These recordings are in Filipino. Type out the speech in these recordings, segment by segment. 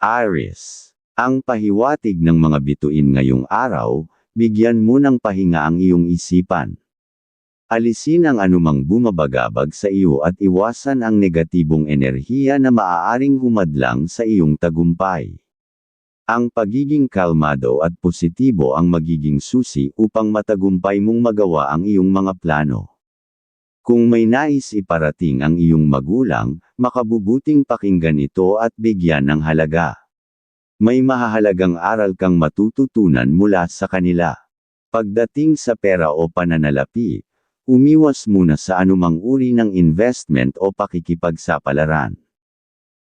Aries. Ang pahiwatig ng mga bituin ngayong araw, bigyan mo ng pahinga ang iyong isipan. Alisin ang anumang bumabagabag sa iyo at iwasan ang negatibong enerhiya na maaaring humadlang sa iyong tagumpay. Ang pagiging kalmado at positibo ang magiging susi upang matagumpay mong magawa ang iyong mga plano. Kung may nais iparating ang iyong magulang, makabubuting pakinggan ito at bigyan ng halaga. May mahahalagang aral kang matututunan mula sa kanila. Pagdating sa pera o pananalapi, umiwas muna sa anumang uri ng investment o pakikipagsapalaran.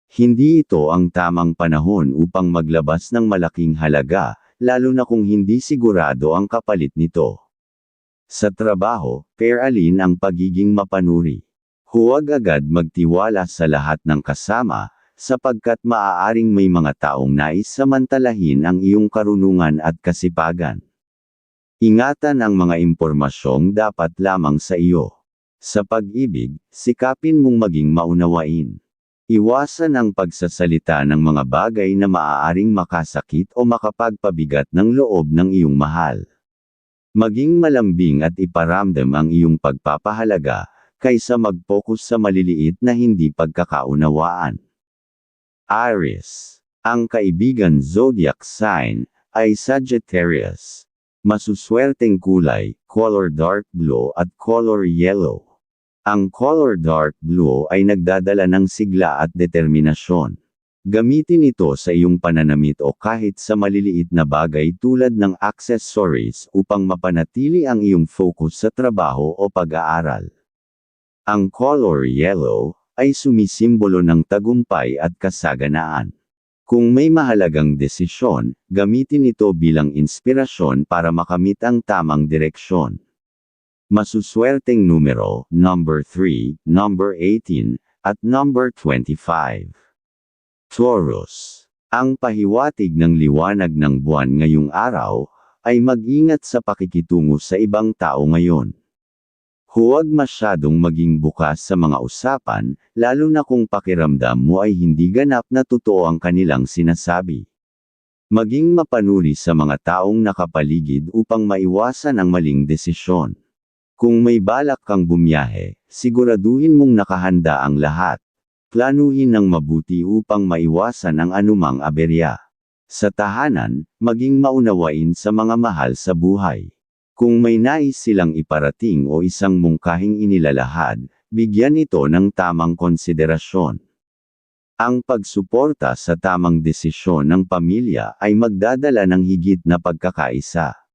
Hindi ito ang tamang panahon upang maglabas ng malaking halaga, lalo na kung hindi sigurado ang kapalit nito. Sa trabaho, pairalin ang pagiging mapanuri. Huwag agad magtiwala sa lahat ng kasama, sapagkat maaaring may mga taong nais samantalahin ang iyong karunungan at kasipagan. Ingatan ang mga impormasyong dapat lamang sa iyo. Sa pag-ibig, sikapin mong maging maunawain. Iwasan ang pagsasalita ng mga bagay na maaaring makasakit o makapagpabigat ng loob ng iyong mahal. Maging malambing at iparamdam ang iyong pagpapahalaga, kaysa mag-focus sa maliliit na hindi pagkakaunawaan. Aries. Ang kaibigan zodiac sign ay Sagittarius. Masuswerteng kulay, color dark blue at color yellow. Ang color dark blue ay nagdadala ng sigla at determinasyon. Gamitin ito sa iyong pananamit o kahit sa maliliit na bagay tulad ng accessories upang mapanatili ang iyong focus sa trabaho o pag-aaral. Ang color yellow ay sumisimbolo ng tagumpay at kasaganaan. Kung may mahalagang desisyon, gamitin ito bilang inspirasyon para makamit ang tamang direksyon. Masuswerteng numero, number 3, number 18, at number 25. Taurus. Ang pahiwatig ng liwanag ng buwan ngayong araw, ay mag-ingat sa pakikitungo sa ibang tao ngayon. Huwag masyadong maging bukas sa mga usapan, lalo na kung pakiramdam mo ay hindi ganap na totoo ang kanilang sinasabi. Maging mapanuri sa mga taong nakapaligid upang maiwasan ang maling desisyon. Kung may balak kang bumiyahe, siguraduhin mong nakahanda ang lahat. Planuhin ng mabuti upang maiwasan ang anumang aberya. Sa tahanan, maging maunawain sa mga mahal sa buhay. Kung may nais silang iparating o isang mungkahing inilalahad, bigyan ito ng tamang konsiderasyon. Ang pagsuporta sa tamang desisyon ng pamilya ay magdadala ng higit na pagkakaisa.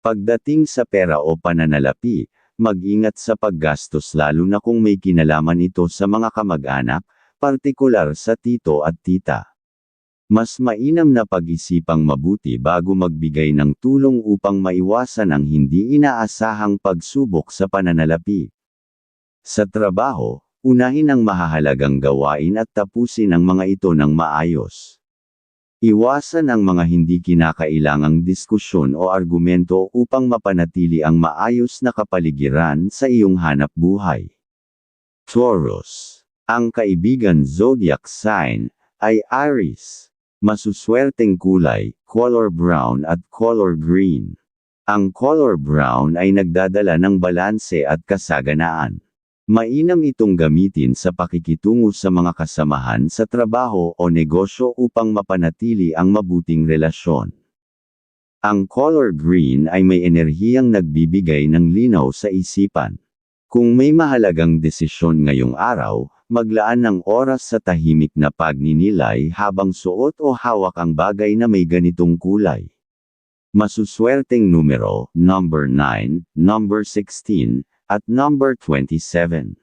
Pagdating sa pera o pananalapi, mag-ingat sa paggastos lalo na kung may kinalaman ito sa mga kamag-anak, partikular sa tito at tita. Mas mainam na pag-isipang mabuti bago magbigay ng tulong upang maiwasan ang hindi inaasahang pagsubok sa pananalapi. Sa trabaho, unahin ang mahahalagang gawain at tapusin ang mga ito ng maayos. Iwasan ang mga hindi kinakailangang diskusyon o argumento upang mapanatili ang maayos na kapaligiran sa iyong hanap buhay. Taurus. Ang kaibigan zodiac sign ay Aries. Masuswerteng kulay, color brown at color green. Ang color brown ay nagdadala ng balanse at kasaganaan. Mainam itong gamitin sa pakikitungo sa mga kasamahan sa trabaho o negosyo upang mapanatili ang mabuting relasyon. Ang color green ay may enerhiyang nagbibigay ng linaw sa isipan. Kung may mahalagang desisyon ngayong araw, maglaan ng oras sa tahimik na pagninilay habang suot o hawak ang bagay na may ganitong kulay. Masuswerteng numero, number 9, number 16, at number 27.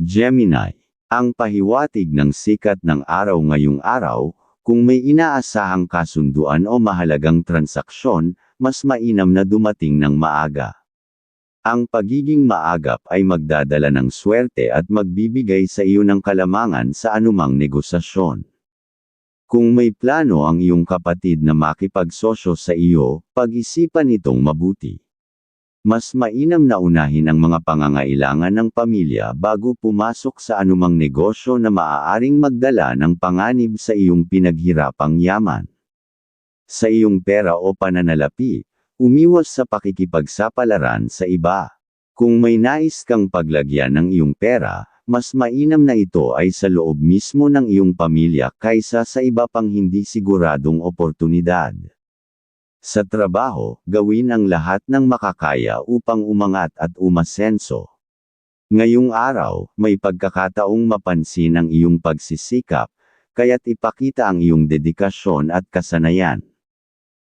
Gemini. Ang pahiwatig ng sikat ng araw ngayong araw, kung may inaasahang kasunduan o mahalagang transaksyon, mas mainam na dumating ng maaga. Ang pagiging maagap ay magdadala ng swerte at magbibigay sa iyo ng kalamangan sa anumang negosasyon. Kung may plano ang iyong kapatid na makipagsosyo sa iyo, pag-isipan itong mabuti. Mas mainam na unahin ang mga pangangailangan ng pamilya bago pumasok sa anumang negosyo na maaaring magdala ng panganib sa iyong pinaghirapang yaman. Sa iyong pera o pananalapi, umiwas sa pakikipagsapalaran sa iba. Kung may nais kang paglagyan ng iyong pera, mas mainam na ito ay sa loob mismo ng iyong pamilya kaysa sa iba pang hindi siguradong oportunidad. Sa trabaho, gawin ang lahat ng makakaya upang umangat at umasenso. Ngayong araw, may pagkakataong mapansin ang iyong pagsisikap, kaya't ipakita ang iyong dedikasyon at kasanayan.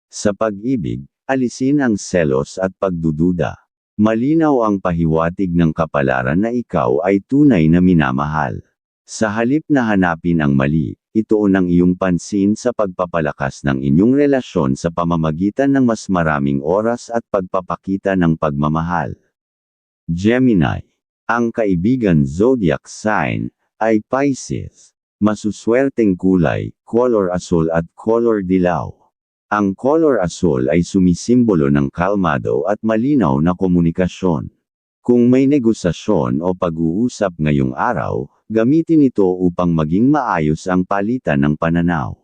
Sa pag-ibig, alisin ang selos at pagdududa. Malinaw ang pahiwatig ng kapalaran na ikaw ay tunay na minamahal. Sa halip na hanapin ang mali, ituon ang iyong pansin sa pagpapalakas ng inyong relasyon sa pamamagitan ng mas maraming oras at pagpapakita ng pagmamahal. Gemini. Ang kaibigan zodiac sign ay Pisces. Masuswerteng kulay, color asul at color dilaw. Ang color asul ay sumisimbolo ng kalmado at malinaw na komunikasyon. Kung may negosasyon o pag-uusap ngayong araw, gamitin ito upang maging maayos ang palitan ng pananaw.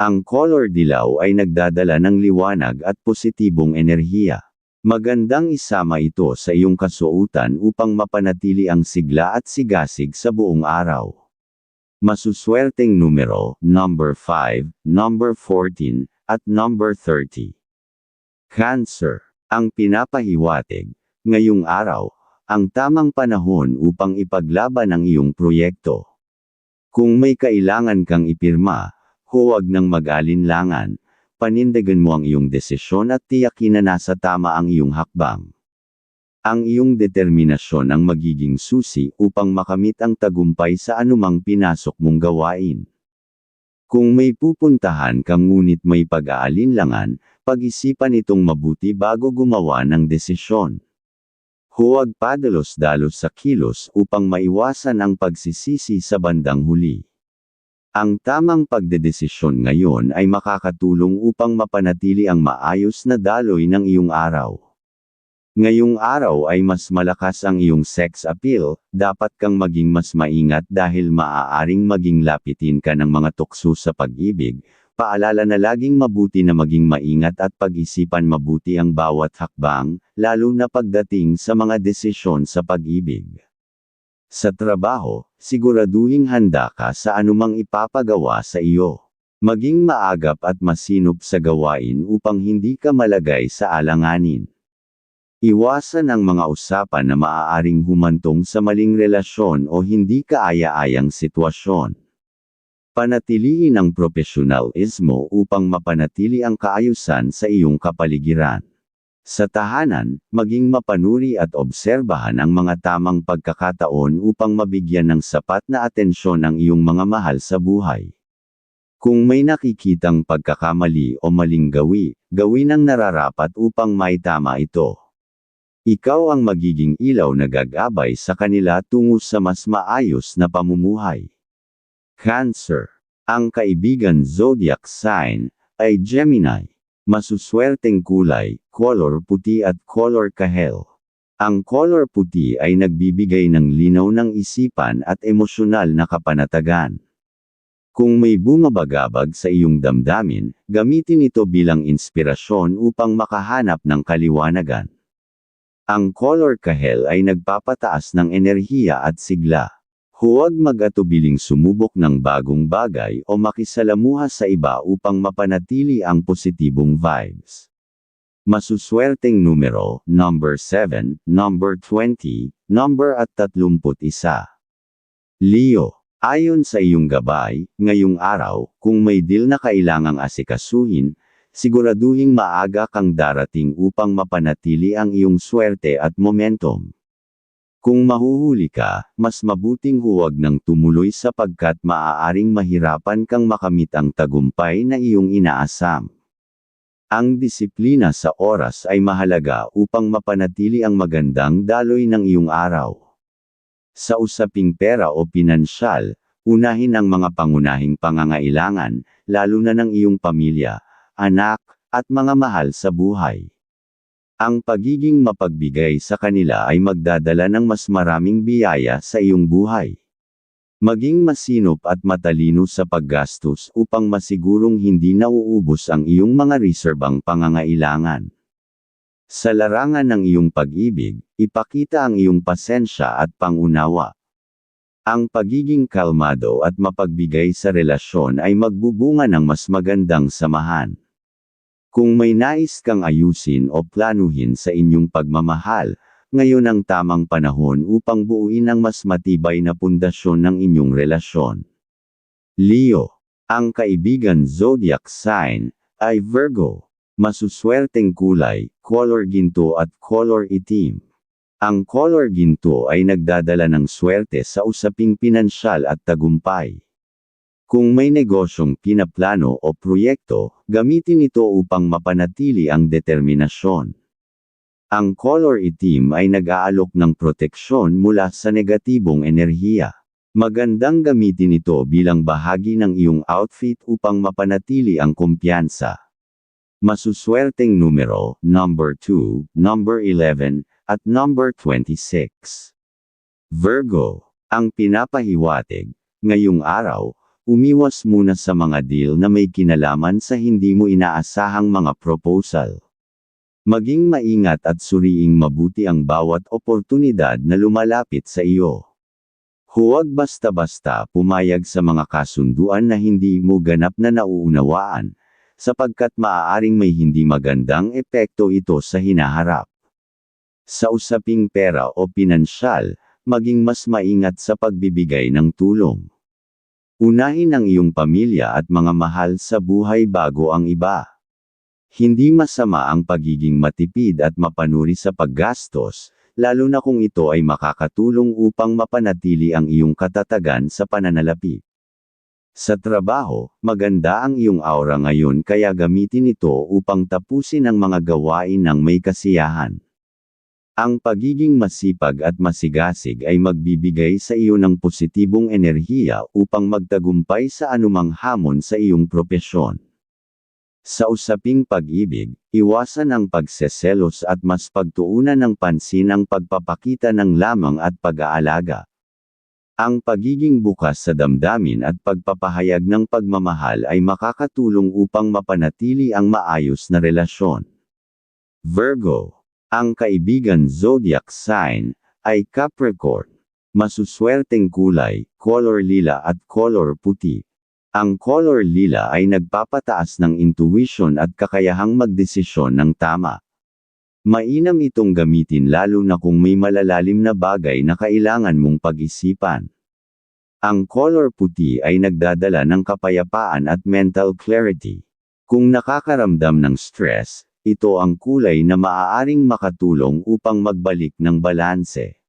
Ang color dilaw ay nagdadala ng liwanag at positibong enerhiya. Magandang isama ito sa iyong kasuotan upang mapanatili ang sigla at sigasig sa buong araw. Masuswerteng numero, number 5, number 14, at number 30. Cancer. Ang pinapahiwatig, ngayong araw, ang tamang panahon upang ipaglaban ang iyong proyekto. Kung may kailangan kang ipirma, huwag nang mag-alinlangan, panindagan mo ang iyong desisyon at tiyakin na nasa tama ang iyong hakbang. Ang iyong determinasyon ang magiging susi upang makamit ang tagumpay sa anumang pinasok mong gawain. Kung may pupuntahan kang ngunit may pag-aalinlangan, pag-isipan itong mabuti bago gumawa ng desisyon. Huwag padalos-dalos sa kilos upang maiwasan ang pagsisisi sa bandang huli. Ang tamang pagdedesisyon ngayon ay makakatulong upang mapanatili ang maayos na daloy ng iyong araw. Ngayong araw ay mas malakas ang iyong sex appeal, dapat kang maging mas maingat dahil maaaring maging lapitin ka ng mga tukso sa pag-ibig. Paalala na laging mabuti na maging maingat at pag-isipan mabuti ang bawat hakbang, lalo na pagdating sa mga desisyon sa pag-ibig. Sa trabaho, siguraduhing handa ka sa anumang ipapagawa sa iyo. Maging maagap at masinop sa gawain upang hindi ka malagay sa alanganin. Iwasan ang mga usapan na maaaring humantong sa maling relasyon o hindi kaaya-ayang sitwasyon. Panatiliin ang profesionalismo upang mapanatili ang kaayusan sa iyong kapaligiran. Sa tahanan, maging mapanuri at obserbahan ang mga tamang pagkakataon upang mabigyan ng sapat na atensyon ang iyong mga mahal sa buhay. Kung may nakikitang pagkakamali o maling gawi, gawin ang nararapat upang maitama ito. Ikaw ang magiging ilaw na gagabay sa kanila tungo sa mas maayos na pamumuhay. Cancer. Ang kaibigan zodiac sign ay Gemini. Masuswerteng kulay, color puti at color kahel. Ang color puti ay nagbibigay ng linaw ng isipan at emosyonal na kapanatagan. Kung may bumabagabag sa iyong damdamin, gamitin ito bilang inspirasyon upang makahanap ng kaliwanagan. Ang color kahel ay nagpapataas ng enerhiya at sigla. Huwag mag-atubiling sumubok ng bagong bagay o makisalamuha sa iba upang mapanatili ang positibong vibes. Masuswerteng numero, number 7, number 20, number at 31. Leo, ayon sa iyong gabay, ngayong araw, kung may deal na kailangang asikasuhin, siguraduhing maaga kang darating upang mapanatili ang iyong swerte at momentum. Kung mahuhuli ka, mas mabuting huwag nang tumuloy sapagkat maaaring mahirapan kang makamit ang tagumpay na iyong inaasam. Ang disiplina sa oras ay mahalaga upang mapanatili ang magandang daloy ng iyong araw. Sa usaping pera o pinansyal, Unahin ang mga pangunahing pangangailangan, lalo na ng iyong pamilya, anak, at mga mahal sa buhay. Ang pagiging mapagbigay sa kanila ay magdadala ng mas maraming biyaya sa iyong buhay. Maging masinop at matalino sa paggastos upang masigurong hindi nauubos ang iyong mga reserbang pangangailangan. Sa larangan ng iyong pag-ibig, ipakita ang iyong pasensya at pangunawa. Ang pagiging kalmado at mapagbigay sa relasyon ay magbubunga ng mas magandang samahan. Kung may nais kang ayusin o planuhin sa inyong pagmamahal, ngayon ang tamang panahon upang buuin ang mas matibay na pundasyon ng inyong relasyon. Leo, ang kaibigan zodiac sign ay Virgo. Masuswerteng kulay, color ginto at color itim. Ang color ginto ay nagdadala ng swerte sa usaping pinansyal at tagumpay. Kung may negosyong pinaplano o proyekto, gamitin ito upang mapanatili ang determinasyon. Ang color itim ay nag-aalok ng proteksyon mula sa negatibong enerhiya. Magandang gamitin ito bilang bahagi ng iyong outfit upang mapanatili ang kumpiyansa. Masuswerteng numero, number 2, number 11, at number 26. Virgo, ang pinapahiwatig, ngayong araw, umiwas muna sa mga deal na may kinalaman sa hindi mo inaasahang mga proposal. Maging maingat at suriing mabuti ang bawat oportunidad na lumalapit sa iyo. Huwag basta-basta pumayag sa mga kasunduan na hindi mo ganap na nauunawaan, sapagkat maaaring may hindi magandang epekto ito sa hinaharap. Sa usaping pera o pinansyal, maging mas maingat sa pagbibigay ng tulong. Unahin ang iyong pamilya at mga mahal sa buhay bago ang iba. Hindi masama ang pagiging matipid at mapanuri sa paggastos, lalo na kung ito ay makakatulong upang mapanatili ang iyong katatagan sa pananalapi. Sa trabaho, maganda ang iyong aura ngayon kaya gamitin ito upang tapusin ang mga gawain ng may kasiyahan. Ang pagiging masipag at masigasig ay magbibigay sa iyo ng positibong enerhiya upang magtagumpay sa anumang hamon sa iyong propesyon. Sa usaping pag-ibig, iwasan ang pagseselos at mas pagtuunan ng pansin ang pagpapakita ng lamang at pag-aalaga. Ang pagiging bukas sa damdamin at pagpapahayag ng pagmamahal ay makakatulong upang mapanatili ang maayos na relasyon. Virgo, ang kaibigan zodiac sign ay Capricorn. Masuswerteng kulay, color lila at color puti. Ang color lila ay nagpapataas ng intuition at kakayahang magdesisyon ng tama. Mainam itong gamitin lalo na kung may malalalim na bagay na kailangan mong pag-isipan. Ang color puti ay nagdadala ng kapayapaan at mental clarity. Kung nakakaramdam ng stress, ito ang kulay na maaaring makatulong upang magbalik ng balanse.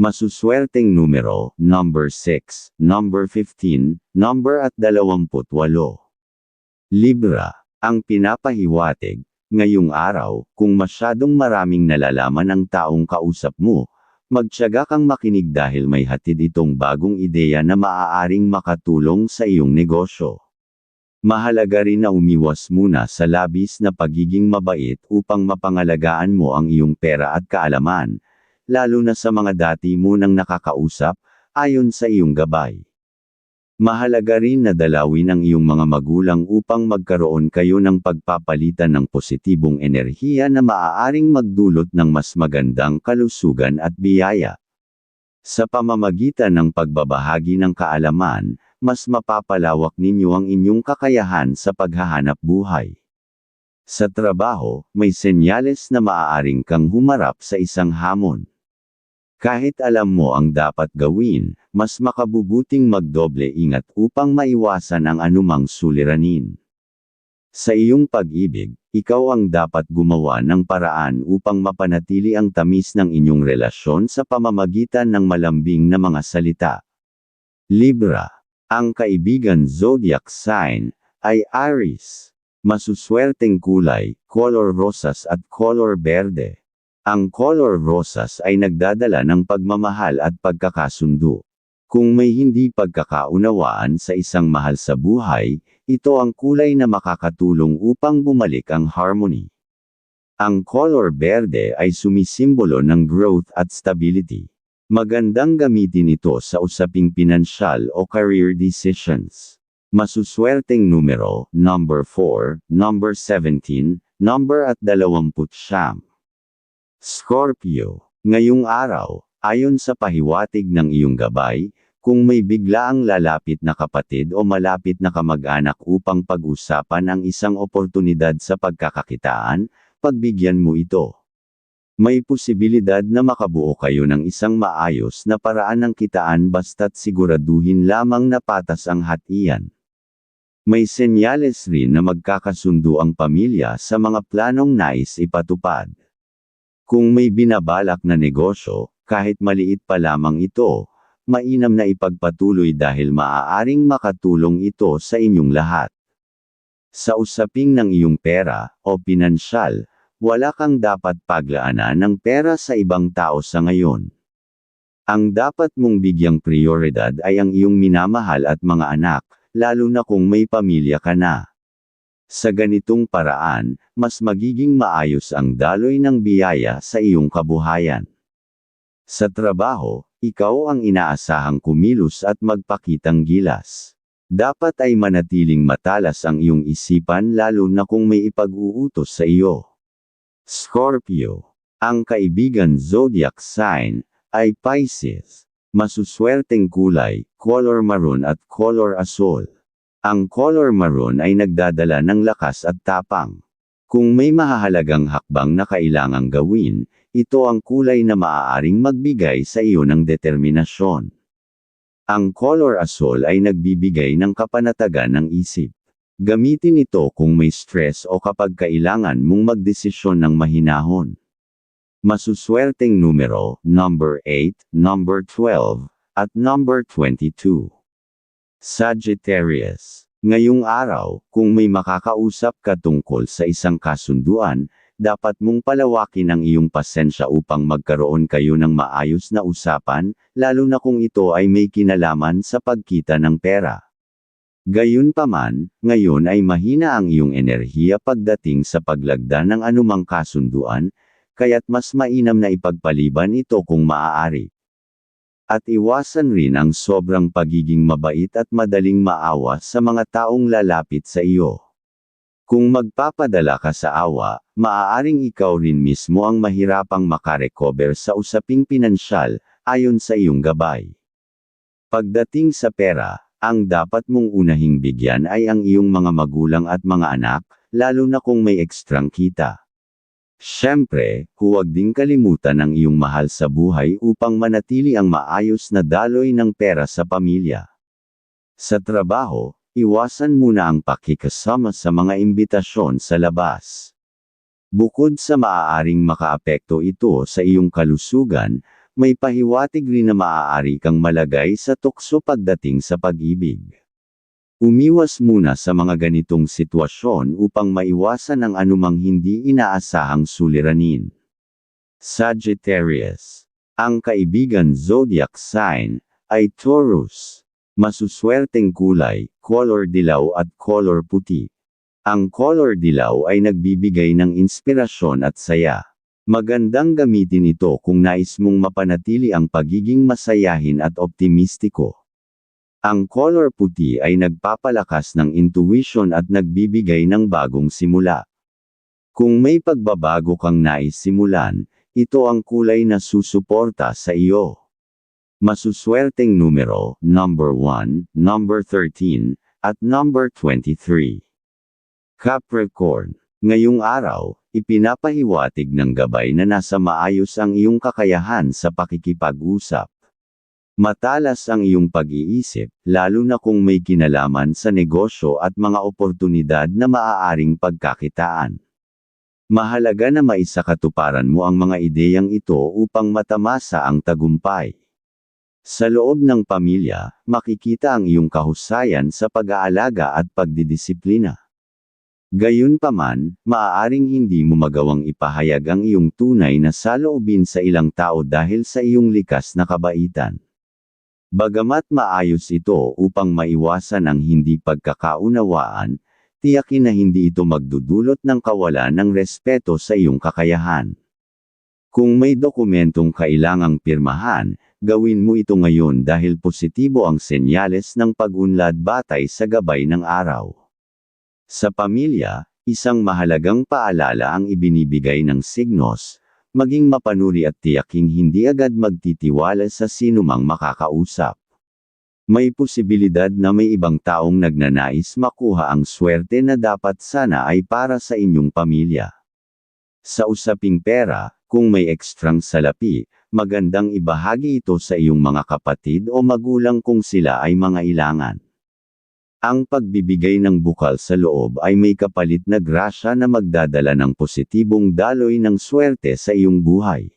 Masuswerteng numero, number 6, number 15, number at 28. Libra, ang pinapahiwatig, ngayong araw, kung masyadong maraming nalalaman ang taong kausap mo, magtyaga kang makinig dahil may hatid itong bagong ideya na maaaring makatulong sa iyong negosyo. Mahalaga rin na umiwas muna sa labis na pagiging mabait upang mapangalagaan mo ang iyong pera at kaalaman, lalo na sa mga dati mo nang nakakausap, ayon sa iyong gabay. Mahalaga rin na dalawin ang iyong mga magulang upang magkaroon kayo ng pagpapalitan ng positibong enerhiya na maaaring magdulot ng mas magandang kalusugan at biyaya. Sa pamamagitan ng pagbabahagi ng kaalaman, mas mapapalawak ninyo ang inyong kakayahan sa paghahanap buhay. Sa trabaho, may senyales na maaaring kang humarap sa isang hamon. Kahit alam mo ang dapat gawin, mas makabubuting magdoble ingat upang maiwasan ang anumang suliranin. Sa iyong pag-ibig, ikaw ang dapat gumawa ng paraan upang mapanatili ang tamis ng inyong relasyon sa pamamagitan ng malambing na mga salita. Libra. Ang kaibigan zodiac sign ay Aries. Masuswerteng kulay, color rosas at color berde. Ang color rosas ay nagdadala ng pagmamahal at pagkakasundo. Kung may hindi pagkakaunawaan sa isang mahal sa buhay, ito ang kulay na makakatulong upang bumalik ang harmony. Ang color berde ay sumisimbolo ng growth at stability. Magandang gamitin ito sa usaping pinansyal o career decisions. Masuswerteng numero, number 4, number 17, number at 20 siyam. Scorpio, ngayong araw, ayon sa pahiwatig ng iyong gabay, kung may biglaang lalapit na kapatid o malapit na kamag-anak upang pag-usapan ang isang oportunidad sa pagkakakitaan, pagbigyan mo ito. May posibilidad na makabuo kayo ng isang maayos na paraan ng kitaan basta't siguraduhin lamang na patas ang hatian. May senyales rin na magkakasundo ang pamilya sa mga planong nais ipatupad. Kung may binabalak na negosyo, kahit maliit pa lamang ito, mainam na ipagpatuloy dahil maaaring makatulong ito sa inyong lahat. Sa usaping ng iyong pera, o pinansyal, wala kang dapat paglaanan ng pera sa ibang tao sa ngayon. Ang dapat mong bigyang prioridad ay ang iyong minamahal at mga anak, lalo na kung may pamilya ka na. Sa ganitong paraan, mas magiging maayos ang daloy ng biyaya sa iyong kabuhayan. Sa trabaho, ikaw ang inaasahang kumilos at magpakitang gilas. Dapat ay manatiling matalas ang iyong isipan lalo na kung may ipag-uutos sa iyo. Scorpio. Ang kaibigan zodiac sign ay Pisces. Masuswerteng kulay, color maroon at color asol. Ang color maroon ay nagdadala ng lakas at tapang. Kung may mahahalagang hakbang na kailangang gawin, ito ang kulay na maaaring magbigay sa iyo ng determinasyon. Ang color asol ay nagbibigay ng kapanatagan ng isip. Gamitin ito kung may stress o kapag kailangan mong magdesisyon ng mahinahon. Masuswerteng numero, number 8, number 12, at number 22. Sagittarius. Ngayong araw, kung may makakausap ka tungkol sa isang kasunduan, dapat mong palawakin ang iyong pasensya upang magkaroon kayo ng maayos na usapan, lalo na kung ito ay may kinalaman sa pagkita ng pera. Gayunpaman, ngayon ay mahina ang iyong enerhiya pagdating sa paglagda ng anumang kasunduan, kaya't mas mainam na ipagpaliban ito kung maaari. At iwasan rin ang sobrang pagiging mabait at madaling maawa sa mga taong lalapit sa iyo. Kung magpapadala ka sa awa, maaaring ikaw rin mismo ang mahirapang makarecover sa usaping pinansyal, ayon sa iyong gabay. Pagdating sa pera, ang dapat mong unahing bigyan ay ang iyong mga magulang at mga anak, lalo na kung may ekstrang kita. Siyempre, huwag ding kalimutan ang iyong mahal sa buhay upang manatili ang maayos na daloy ng pera sa pamilya. Sa trabaho, iwasan muna ang pakikasama sa mga imbitasyon sa labas. Bukod sa maaaring makaapekto ito sa iyong kalusugan, may pahiwatig rin na maaari kang malagay sa tukso pagdating sa pag-ibig. Umiwas muna sa mga ganitong sitwasyon upang maiwasan ang anumang hindi inaasahang suliranin. Sagittarius. Ang kaibigan zodiac sign ay Taurus. Masuswerteng kulay, color dilaw at color puti. Ang color dilaw ay nagbibigay ng inspirasyon at saya. Magandang gamitin ito kung nais mong mapanatili ang pagiging masayahin at optimistiko. Ang color puti ay nagpapalakas ng intuition at nagbibigay ng bagong simula. Kung may pagbabago kang nais simulan, ito ang kulay na susuporta sa iyo. Masuswerteng numero, number 1, number 13, at number 23. Capricorn. Ngayong araw, ipinapahiwatig ng gabay na nasa maayos ang iyong kakayahan sa pakikipag-usap. Matalas ang iyong pag-iisip, lalo na kung may kinalaman sa negosyo at mga oportunidad na maaaring pagkakitaan. Mahalaga na maisakatuparan mo ang mga ideyang ito upang matamasa ang tagumpay. Sa loob ng pamilya, makikita ang iyong kahusayan sa pag-aalaga at pagdidisiplina. Gayunpaman, maaaring hindi mo magawang ipahayag ang iyong tunay na saloobin sa ilang tao dahil sa iyong likas na kabaitan. Bagamat maayos ito upang maiwasan ang hindi pagkakaunawaan, tiyakin na hindi ito magdudulot ng kawalan ng respeto sa iyong kakayahan. Kung may dokumentong kailangang pirmahan, gawin mo ito ngayon dahil positibo ang senyales ng pag-unlad batay sa gabay ng araw. Sa pamilya, isang mahalagang paalala ang ibinibigay ng signos, maging mapanuri at tiyaking hindi agad magtitiwala sa sinumang makakausap. May posibilidad na may ibang taong nagnanais makuha ang swerte na dapat sana ay para sa inyong pamilya. Sa usaping pera, kung may ekstrang salapi, magandang ibahagi ito sa iyong mga kapatid o magulang kung sila ay mga ilangan. Ang pagbibigay ng bukal sa loob ay may kapalit na grasya na magdadala ng positibong daloy ng swerte sa iyong buhay.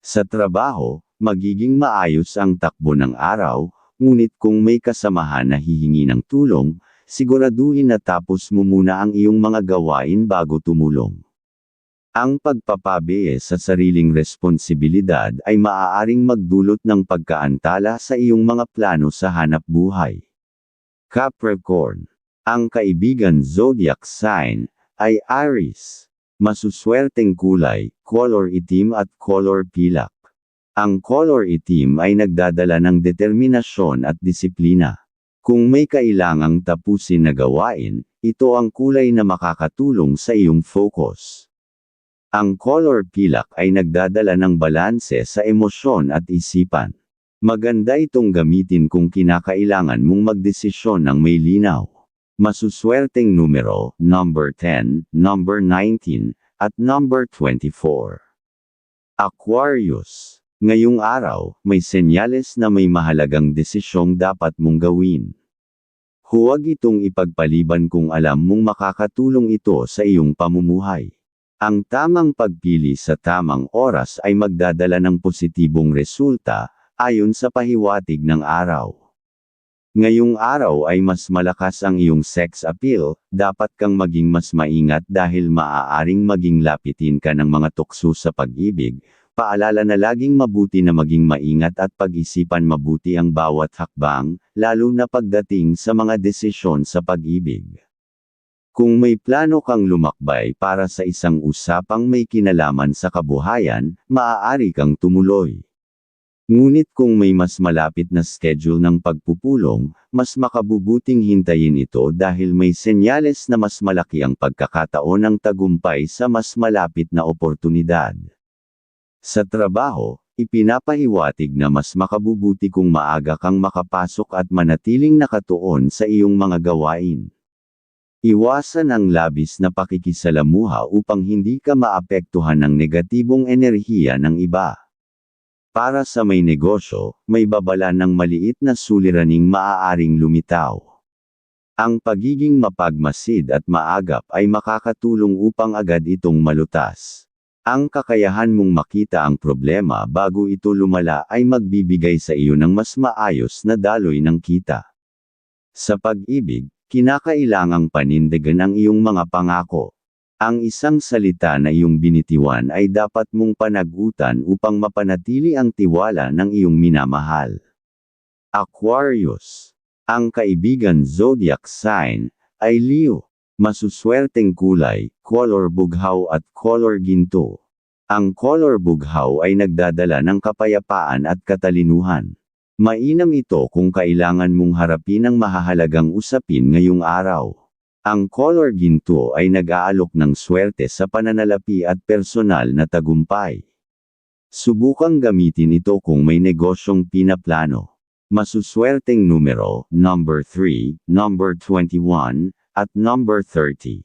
Sa trabaho, magiging maayos ang takbo ng araw, ngunit kung may kasamahan na hihingi ng tulong, siguraduhin na tapos mo muna ang iyong mga gawain bago tumulong. Ang pagpapabiye sa sariling responsibilidad ay maaaring magdulot ng pagkaantala sa iyong mga plano sa hanap buhay. Capricorn. Ang kaibigan zodiac sign ay Aries. Masuswerteng kulay, color itim at color pilak. Ang color itim ay nagdadala ng determinasyon at disiplina. Kung may kailangang tapusin na gawain, ito ang kulay na makakatulong sa iyong focus. Ang color pilak ay nagdadala ng balanse sa emosyon at isipan. Maganda itong gamitin kung kinakailangan mong magdesisyon ng may linaw. Masuswerteng numero, number 10, number 19, at number 24. Aquarius. Ngayong araw, may senyales na may mahalagang desisyong dapat mong gawin. Huwag itong ipagpaliban kung alam mong makakatulong ito sa iyong pamumuhay. Ang tamang pagpili sa tamang oras ay magdadala ng positibong resulta, ayon sa pahiwatig ng araw. Ngayong araw ay mas malakas ang iyong sex appeal, dapat kang maging mas maingat dahil maaaring maging lapitin ka ng mga tukso sa pag-ibig, paalala na laging mabuti na maging maingat at pag-isipan mabuti ang bawat hakbang, lalo na pagdating sa mga desisyon sa pag-ibig. Kung may plano kang lumakbay para sa isang usapang may kinalaman sa kabuhayan, maaari kang tumuloy. Ngunit kung may mas malapit na schedule ng pagpupulong, mas makabubuting hintayin ito dahil may senyales na mas malaki ang pagkakataon ng tagumpay sa mas malapit na oportunidad. Sa trabaho, ipinapahiwatig na mas makabubuti kung maaga kang makapasok at manatiling nakatuon sa iyong mga gawain. Iwasan ang labis na pakikisalamuha upang hindi ka maapektuhan ng negatibong enerhiya ng iba. Para sa may negosyo, may babala ng maliit na suliraning maaaring lumitaw. Ang pagiging mapagmasid at maagap ay makakatulong upang agad itong malutas. Ang kakayahan mong makita ang problema bago ito lumala ay magbibigay sa iyo ng mas maayos na daloy ng kita. Sa pag-ibig, kinakailangang panindigan ang iyong mga pangako. Ang isang salita na iyong binitiwan ay dapat mong panagutan upang mapanatili ang tiwala ng iyong minamahal. Aquarius. Ang kaibigan zodiac sign ay Leo. Masuswerteng kulay, color bughaw at color ginto. Ang color bughaw ay nagdadala ng kapayapaan at katalinuhan. Mainam ito kung kailangan mong harapin ang mahahalagang usapin ngayong araw. Ang color ginto ay nag-aalok ng swerte sa pananalapi at personal na tagumpay. Subukang gamitin ito kung may negosyong pinaplano. Masuswerteng numero, number 3, number 21, at number 30.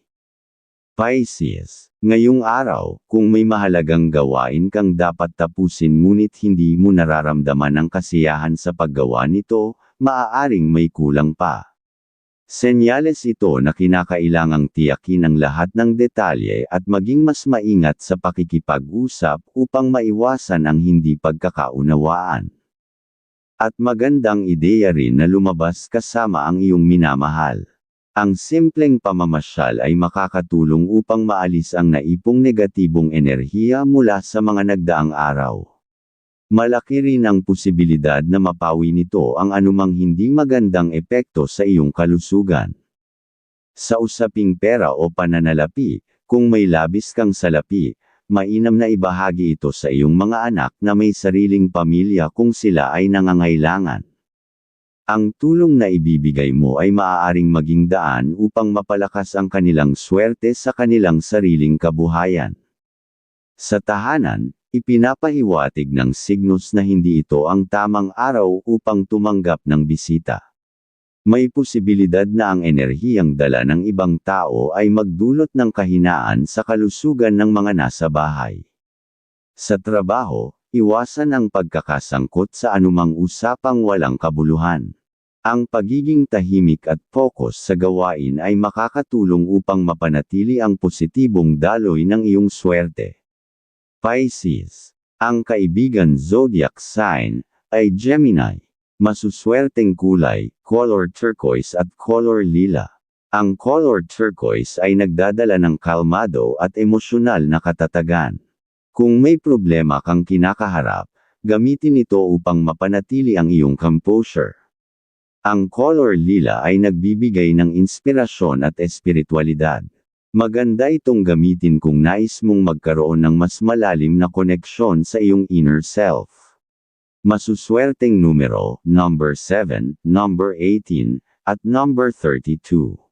Pisces. Ngayong araw, kung may mahalagang gawain kang dapat tapusin ngunit hindi mo nararamdaman ang kasiyahan sa paggawa nito, maaaring may kulang pa. Senyales ito na kinakailangang tiyakin ang lahat ng detalye at maging mas maingat sa pakikipag-usap upang maiwasan ang hindi pagkakaunawaan. At magandang ideya rin na lumabas kasama ang iyong minamahal. Ang simpleng pamamasyal ay makakatulong upang maalis ang naipong negatibong enerhiya mula sa mga nagdaang araw. Malaki rin ang posibilidad na mapawi nito ang anumang hindi magandang epekto sa iyong kalusugan. Sa usaping pera o pananalapi, kung may labis kang salapi, mainam na ibahagi ito sa iyong mga anak na may sariling pamilya kung sila ay nangangailangan. Ang tulong na ibibigay mo ay maaaring maging daan upang mapalakas ang kanilang swerte sa kanilang sariling kabuhayan. Sa tahanan, ipinapahiwatig ng signos na hindi ito ang tamang araw upang tumanggap ng bisita. May posibilidad na ang enerhiyang dala ng ibang tao ay magdulot ng kahinaan sa kalusugan ng mga nasa bahay. Sa trabaho, iwasan ang pagkakasangkot sa anumang usapang walang kabuluhan. Ang pagiging tahimik at focus sa gawain ay makakatulong upang mapanatili ang positibong daloy ng iyong swerte. Pisces. Ang kaibigan zodiac sign ay Gemini. Masuswerteng kulay, color turquoise at color lila. Ang color turquoise ay nagdadala ng kalmado at emosyonal na katatagan. Kung may problema kang kinakaharap, gamitin ito upang mapanatili ang iyong composure. Ang color lila ay nagbibigay ng inspirasyon at espiritualidad. Maganda itong gamitin kung nais mong magkaroon ng mas malalim na koneksyon sa iyong inner self. Masuswerteng numero, number 7, number 18, at number 32.